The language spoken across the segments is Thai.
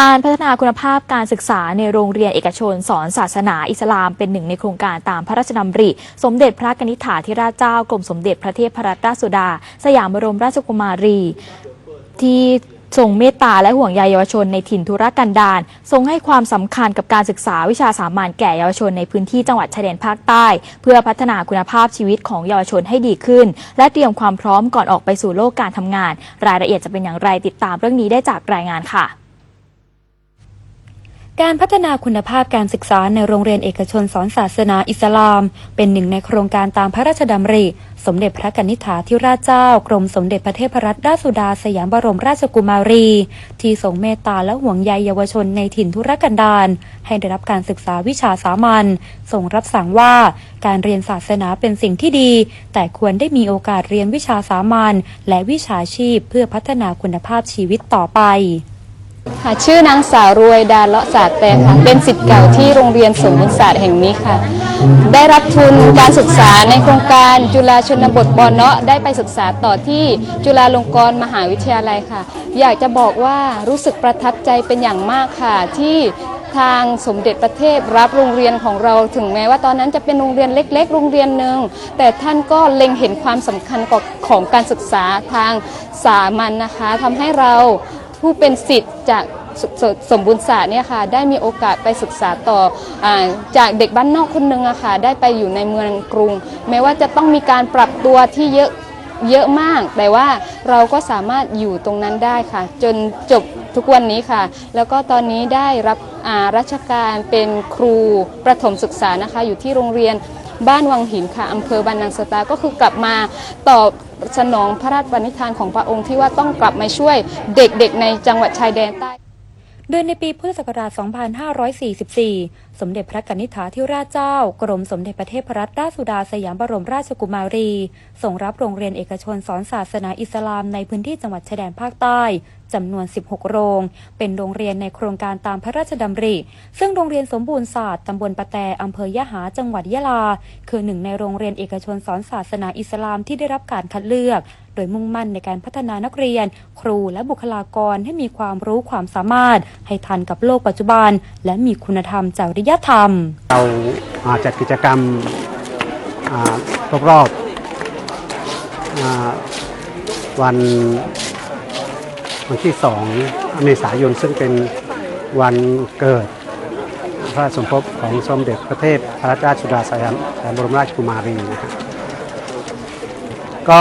การพัฒนาคุณภาพการศึกษาในโรงเรียนเอกชน สอนศาสนาอิสลามเป็นหนึ่งในโครงการตามพระราชดำริ สมเด็จพระกนิษฐาธิราชเจ้ากรมสมเด็จพระเทพรัตนราชสุดา สยามบรมราชกุมารี ที่ทรงเมตตาและห่วงใยเยาวชนในถิ่นธุรกันดารทรงให้ความสำคัญกับการศึกษาวิชาสามัญแก่เยาวชนในพื้นที่จังหวัดชายแดนภาคใต้ เพื่อพัฒนาคุณภาพชีวิตของเยาวชนให้ดีขึ้น และเตรียมความพร้อมก่อนออกไปสู่โลกการทำงาน รายละเอียดจะเป็นอย่างไรติดตามเรื่องนี้ได้จากรายงานค่ะ การพัฒนาคุณภาพการศึกษาในโรงเรียนเอกชนสอนศาสนาอิสลาม เป็นหนึ่งในโครงการตามพระราชดำริ สมเด็จพระกนิษฐาธิราชเจ้า กรมสมเด็จพระเทพรัตนราชสุดาสยามบรมราชกุมารี ที่ทรงเมตตาและห่วงใยเยาวชนในถิ่นธุรกันดารให้ได้รับการศึกษาวิชาสามัญทรงรับสั่งว่าการเรียนศาสนาเป็นสิ่งที่ดี แต่ควรได้มีโอกาสเรียนวิชาสามัญและวิชาชีพเพื่อพัฒนาคุณภาพชีวิตต่อไป ค่ะชื่อนางสาวรวยดาเลาะศาสตร์แต่ค่ะเป็นสิทธิ์เก่าที่โรงเรียนสมบุญศาสตร์แห่งนี้ค่ะ ได้รับทุนการศึกษาในโครงการจุฬาชนบทบอเนาะได้ไปศึกษาต่อที่จุฬาลงกรณ์มหาวิทยาลัยค่ะ อยากจะบอกว่ารู้สึกประทับใจเป็นอย่างมากค่ะ ที่ทางสมเด็จประเทศรับโรงเรียนของเราถึงแม้ว่าตอนนั้นจะเป็นโรงเรียนเล็ก ๆ โรงเรียนหนึ่งแต่ท่านก็เล็งเห็นความสำคัญของของการศึกษาทางสามัญนนะคะทำให้เราผู้เป็นสิทธิ์จาก สสมบูรณ์ศาสตร์เนี่ยค่ะได้มีโอกาสไปศึกษาต่ออจากเด็กบ้านนอกคนหนึ่งอะค่ะได้ไปอยู่ในเมืองกรุง แม้ว่าจะต้องมีการปรับตัวที่เยอะเยอะมาก แต่ว่าเราก็สามารถอยู่ตรงนั้นได้ค่ะ จนจบทุกวันนี้ค่ะ แล้วก็ตอนนี้ได้รับาราชการเป็นครูประถมศึกษานะคะ อยู่ที่โรงเรียนบ้านวังหินค่ะอำเภอบานังสตาก็คือกลับมาตอบสนองพระราชปณิธานของพระองค์ที่ว่าต้องกลับมาช่วยเด็กๆในจังหวัดชายแดนใต้ โดยในปีพุทธศักราช 2544 สมเด็จพระกนิษฐาธิราชเจ้า กรมสมเด็จพระเทพรัตนราชสุดาสยามบรมราชกุมารี ส่งรับโรงเรียนเอกชนสอนศาสนาอิสลามในพื้นที่จังหวัดชายแดนภาคใต้จำนวน 16 โรง เป็นโรงเรียนในโครงการตามพระราชดำริ ซึ่งโรงเรียนสมบูรณ์ศาสตร์ตำบลปะแตอำเภอยะหา จังหวัดยะลา คือหนึ่งในโรงเรียนเอกชนสอนศาสนาอิสลามที่ได้รับการคัดเลือก โดยมุ่งมั่นในการพัฒนานักเรียน ครูและบุคลากรให้มีความรู้ความสามารถ ให้ทันกับโลกปัจจุบัน และมีคุณธรรมจริยธรรม เราจัดกิจกรรมรอบๆอ่าวันวันที่สองเมษายนซึ่งเป็นวันเกิด พระสมภพของสมเด็จพระเทพพระราชสุดาสยามสามบรมราชกุมารีนะครับก็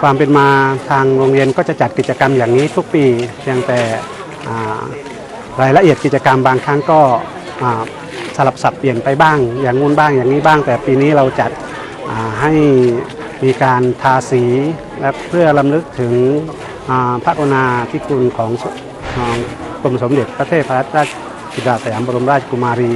ความเป็นมาทางโรงเรียนก็จะจัดกิจกรรมอย่างนี้ทุกปีเพียงแต่ รายละเอียดกิจกรรมบางครั้งก็สลับสับเปลี่ยนไปบ้าง อย่างงู้นบ้างอย่างนี้บ้าง แต่ปีนี้เราจัดให้มีการทาสีและเพื่อลำลึกถึงพระกรุณาธิคุณของของกรมสมเด็จพระเทพรัตนราชสุดาสยามบรมราชกุมารี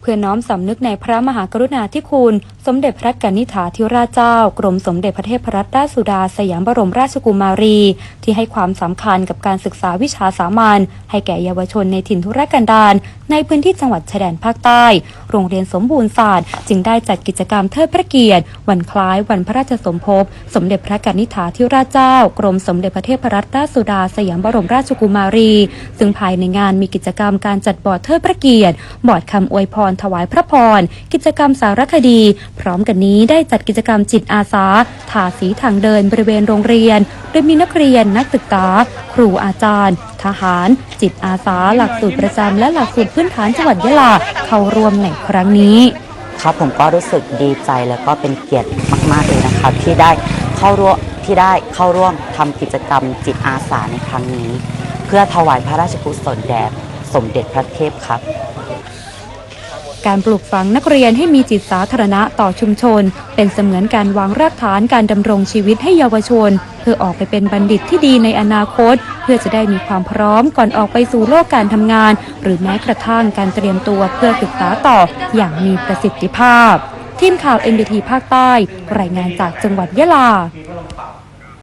เพื่อน้อมสำนึกในพระมหากรุณาธิคุณ สมเด็จพระกนิษฐาธิราชเจ้า กรมสมเด็จพระเทพรัตนราชสุดาสยามบรมราชกุมารี ที่ให้ความสำคัญกับการศึกษาวิชาสามัญให้แก่เยาวชนในถิ่นทุรกันดารในพื้นที่จังหวัดชายแดนภาคใต้ โรงเรียนสมบูรณ์ศาสตร์ จึงได้จัดกิจกรรมเทิดพระเกียรติ วันคล้ายวันพระราชสมภพ สมเด็จพระกนิษฐาธิราชเจ้า กรมสมเด็จพระเทพรัตนราชสุดาสยามบรมราชกุมารี ซึ่งภายในงานมีกิจกรรมการจัดบอร์ดเทิดพระเกียรติ บอร์ดคำอวยพรถวายพระพร กิจกรรมสารคดีพร้อมกันนี้ได้จัดกิจกรรมจิตอาสาทาสีทางเดินบริเวณโรงเรียน โดยมีนักเรียนนักศึกษา ครูอาจารย์ ทหาร จิตอาสา หลักสูตรประจำและหลักสูตรพื้นฐานจังหวัดยะลาเข้าร่วมในครั้งนี้ครับผมก็รู้สึกดีใจแล้วก็เป็นเกียรติมากๆเลยนะครับที่ได้เข้าร่วมที่ได้เข้าร่วมทำกิจกรรมจิตอาสาในครั้งนี้ เพื่อถวายพระราชกุศลแด่สมเด็จพระเทพครับ การปลูกฝังนักเรียนให้มีจิตสาธารณะต่อชุมชน เป็นเสมือนการวางรากฐานการดำรงชีวิตให้เยาวชน เพื่อออกไปเป็นบัณฑิตที่ดีในอนาคต เพื่อจะได้มีความพร้อมก่อนออกไปสู่โลกการทำงาน หรือแม้กระทั่งการเตรียมตัวเพื่อศึกษาต่ออย่างมีประสิทธิภาพ ทีมข่าว NDT ภาคใต้ รายงานจากจังหวัดยะลา